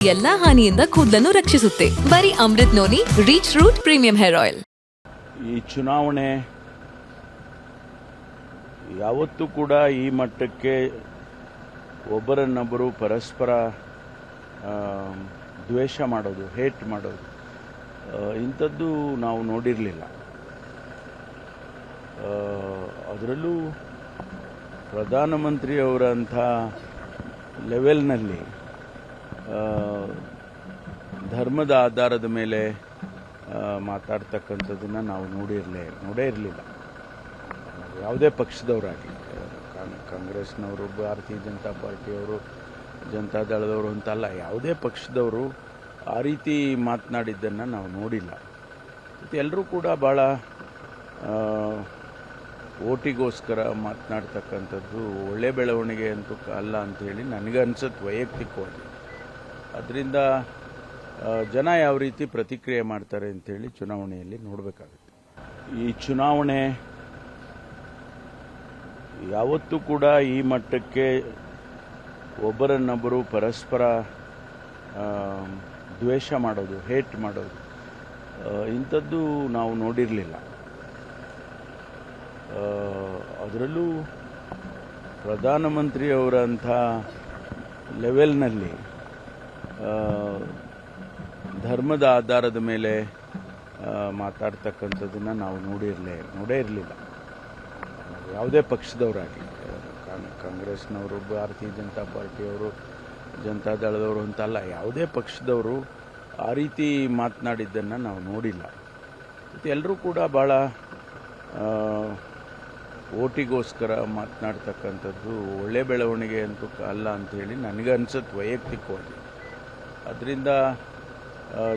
ಎಲ್ಲಾ ಹಾನಿಯಿಂದ ಕೂದಲನ್ನು ರಕ್ಷಿಸುತ್ತೆ. ಬರೀ Amrut noni reach root premium hair oil ಈ ಚುನಾವಣೆ ಯಾವತ್ತೂ ಕೂಡ ಈ ಮಟ್ಟಕ್ಕೆ ಒಬ್ಬರನ್ನೊಬ್ಬರು ಪರಸ್ಪರ ದ್ವೇಷ ಮಾಡೋದು, ಹೇಟ್ ಮಾಡೋದು ಇಂಥದ್ದು ನಾವು ನೋಡಿರಲಿಲ್ಲ. ಅದರಲ್ಲೂ ಪ್ರಧಾನಮಂತ್ರಿಯವರಂಥ ಲೆವೆಲ್ನಲ್ಲಿ ಧರ್ಮದ ಆಧಾರದ ಮೇಲೆ ಮಾತಾಡ್ತಕ್ಕಂಥದ್ದನ್ನು ನಾವು ನೋಡಿರಲೇ, ನೋಡೇ ಇರಲಿಲ್ಲ. ಯಾವುದೇ ಪಕ್ಷದವರಾಗಿ ಕಾಂಗ್ರೆಸ್ನವರು, ಭಾರತೀಯ ಜನತಾ ಪಾರ್ಟಿಯವರು ಜನತಾದಳದವರು ಅಂತಲ್ಲ, ಯಾವುದೇ ಪಕ್ಷದವರು ಆ ರೀತಿ ಮಾತನಾಡಿದ್ದನ್ನು ನಾವು ನೋಡಿಲ್ಲ. ಎಲ್ಲರೂ ಕೂಡ ಭಾಳ ಓಟಿಗೋಸ್ಕರ ಮಾತನಾಡ್ತಕ್ಕಂಥದ್ದು ಒಳ್ಳೆ ಬೆಳವಣಿಗೆ ಅಂತೂ ಅಲ್ಲ ಅಂಥೇಳಿ ನನಗನ್ಸುತ್ತೆ ವೈಯಕ್ತಿಕವಾಗಿ. ಅದರಿಂದ ಜನ ಯಾವ ರೀತಿ ಪ್ರತಿಕ್ರಿಯೆ ಮಾಡ್ತಾರೆ ಅಂತೇಳಿ ಚುನಾವಣೆಯಲ್ಲಿ ನೋಡಬೇಕಾಗುತ್ತೆ. ಈ ಚುನಾವಣೆ ಯಾವತ್ತೂ ಕೂಡ ಈ ಮಟ್ಟಕ್ಕೆ ಒಬ್ಬರನ್ನೊಬ್ಬರು ಪರಸ್ಪರ ದ್ವೇಷ ಮಾಡೋದು, ಹೇಟ್ ಮಾಡೋದು ಇಂಥದ್ದು ನಾವು ನೋಡಿರಲಿಲ್ಲ. ಅದರಲ್ಲೂ ಪ್ರಧಾನಮಂತ್ರಿಯವರಂಥ ಲೆವೆಲ್ನಲ್ಲಿ ಧರ್ಮದ ಆಧಾರದ ಮೇಲೆ ಮಾತಾಡ್ತಕ್ಕಂಥದ್ದನ್ನು ನಾವು ನೋಡಿರಲೇ, ನೋಡೇ ಇರಲಿಲ್ಲ. ಯಾವುದೇ ಪಕ್ಷದವರಾಗಲಿ. ಕಾಂಗ್ರೆಸ್ನವರು, ಭಾರತೀಯ ಜನತಾ ಪಾರ್ಟಿಯವರು ಜನತಾದಳದವರು ಅಂತಲ್ಲ, ಯಾವುದೇ ಪಕ್ಷದವರು ಆ ರೀತಿ ಮಾತನಾಡಿದ್ದನ್ನು ನಾವು ನೋಡಿಲ್ಲ. ಮತ್ತು ಎಲ್ಲರೂ ಕೂಡ ಭಾಳ ಓಟಿಗೋಸ್ಕರ ಮಾತನಾಡ್ತಕ್ಕಂಥದ್ದು ಒಳ್ಳೆ ಬೆಳವಣಿಗೆ ಅಂತೂ ಅಲ್ಲ ಅಂಥೇಳಿ ನನಗನ್ಸುತ್ತೆ ವೈಯಕ್ತಿಕವಾಗಿ. ಅದರಿಂದ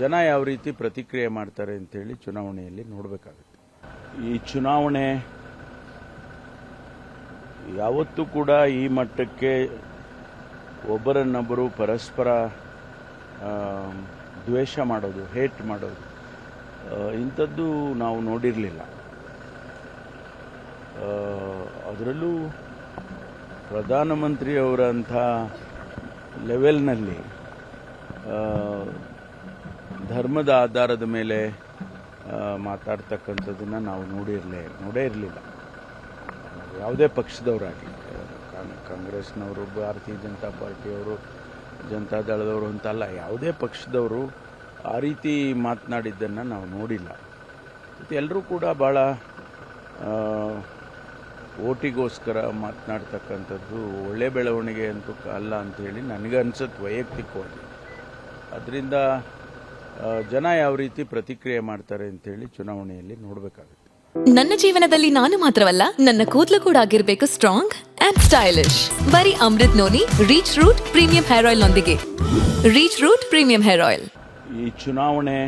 ಜನ ಯಾವ ರೀತಿ ಪ್ರತಿಕ್ರಿಯೆ ಮಾಡ್ತಾರೆ ಅಂತೇಳಿ ಚುನಾವಣೆಯಲ್ಲಿ ನೋಡಬೇಕಾಗುತ್ತೆ. ಈ ಚುನಾವಣೆ ಯಾವತ್ತೂ ಕೂಡ ಈ ಮಟ್ಟಕ್ಕೆ ಒಬ್ಬರನ್ನೊಬ್ಬರು ಪರಸ್ಪರ ದ್ವೇಷ ಮಾಡೋದು, ಹೇಟ್ ಮಾಡೋದು ಇಂಥದ್ದು ನಾವು ನೋಡಿರಲಿಲ್ಲ. ಅದರಲ್ಲೂ ಪ್ರಧಾನಮಂತ್ರಿಯವರಂಥ ಲೆವೆಲ್ನಲ್ಲಿ ಧರ್ಮದ ಆಧಾರದ ಮೇಲೆ ಮಾತಾಡ್ತಕ್ಕಂಥದ್ದನ್ನು ನಾವು ನೋಡಿರಲೇ, ನೋಡೇ ಇರಲಿಲ್ಲ. ಯಾವುದೇ ಪಕ್ಷದವರಾಗಿ ಕಾಂಗ್ರೆಸ್ನವರು, ಭಾರತೀಯ ಜನತಾ ಪಾರ್ಟಿಯವರು ಜನತಾದಳದವರು ಅಂತಲ್ಲ, ಯಾವುದೇ ಪಕ್ಷದವರು ಆ ರೀತಿ ಮಾತನಾಡಿದ್ದನ್ನು ನಾವು ನೋಡಿಲ್ಲ. ಎಲ್ಲರೂ ಕೂಡ ಭಾಳ ಓಟಿಗೋಸ್ಕರ ಮಾತನಾಡ್ತಕ್ಕಂಥದ್ದು ಒಳ್ಳೆ ಬೆಳವಣಿಗೆ ಅಂತೂ ಅಲ್ಲ ಅಂಥೇಳಿ ನನಗನ್ಸುತ್ತೆ ವೈಯಕ್ತಿಕವಾಗಿ. ಅದರಿಂದ ಜನ ಯಾವ ರೀತಿ ಪ್ರತಿಕ್ರಿಯೆ ಮಾಡ್ತಾರೆ ಅಂತೇಳಿ ಚುನಾವಣೆಯಲ್ಲಿ ನೋಡಬೇಕಾಗುತ್ತೆ. ನನ್ನ ಜೀವನದಲ್ಲಿ ನಾನು ಮಾತ್ರವಲ್ಲ ನನ್ನ ಕೂದಲು ಕೂಡ ಆಗಿರ್ಬೇಕು ಸ್ಟ್ರಾಂಗ್ ಅಂಡ್ ಸ್ಟೈಲಿಶ್ ಬರೀ Amrut noni reach root premium hair oil ನೊಂದಿಗೆ. Reach root premium hair oil ಈ ಚುನಾವಣೆ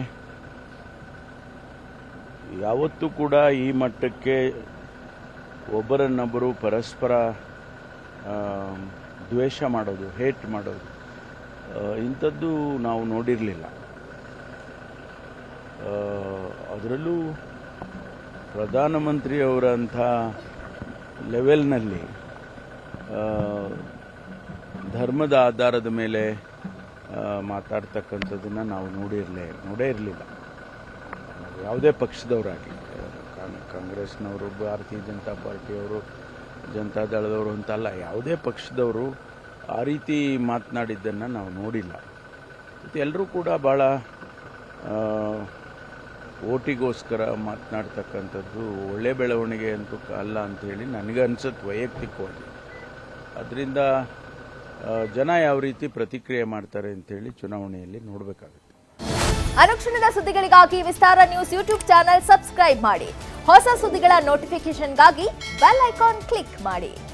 ಯಾವತ್ತೂ ಕೂಡ ಈ ಮಟ್ಟಕ್ಕೆ ಒಬ್ಬರನ್ನೊಬ್ಬರು ಪರಸ್ಪರ ದ್ವೇಷ ಮಾಡೋದು ಹೇಟ್ ಮಾಡೋದು ಇಂಥದ್ದು ನಾವು ನೋಡಿರಲಿಲ್ಲ. ಅದರಲ್ಲೂ ಪ್ರಧಾನಮಂತ್ರಿಯವರಂಥ ಲೆವೆಲ್ನಲ್ಲಿ ಧರ್ಮದ ಆಧಾರದ ಮೇಲೆ ಮಾತಾಡ್ತಕ್ಕಂಥದ್ದನ್ನು ನಾವು ನೋಡಿರಲೇ, ನೋಡೇ ಇರಲಿಲ್ಲ. ಯಾವುದೇ ಪಕ್ಷದವರಾಗಲಿ ಕಾಂಗ್ರೆಸ್ನವರು, ಭಾರತೀಯ ಜನತಾ ಪಾರ್ಟಿಯವರು ಜನತಾದಳದವರು ಅಂತಲ್ಲ, ಯಾವುದೇ ಪಕ್ಷದವರು ಆ ರೀತಿ ಮಾತನಾಡಿದ್ದನ್ನು ನಾವು ನೋಡಿಲ್ಲ. ಎಲ್ಲರೂ ಕೂಡ ಭಾಳ ಓಟಿಗೋಸ್ಕರ ಮಾತನಾಡ್ತಕ್ಕಂಥದ್ದು ಒಳ್ಳೆ ಬೆಳವಣಿಗೆ ಅಂತೂ ಅಲ್ಲ ಅಂಥೇಳಿ ನನಗನ್ಸುತ್ತೆ ವೈಯಕ್ತಿಕವಾಗಿ. ಅದರಿಂದ ಜನ ಯಾವ ರೀತಿ ಪ್ರತಿಕ್ರಿಯೆ ಮಾಡ್ತಾರೆ ಅಂತೇಳಿ ಚುನಾವಣೆಯಲ್ಲಿ ನೋಡಬೇಕಾಗುತ್ತೆ. ಅನುಕ್ಷಣದ ಸುದ್ದಿಗಳಿಗಾಗಿ Vistara news YouTube channel subscribe ಮಾಡಿ. ಹೊಸ ಸುದ್ದಿಗಳ ನೋಟಿಫಿಕೇಶನ್ಗಾಗಿ ಬೆಲ್ ಐಕಾನ್ ಕ್ಲಿಕ್ ಮಾಡಿ.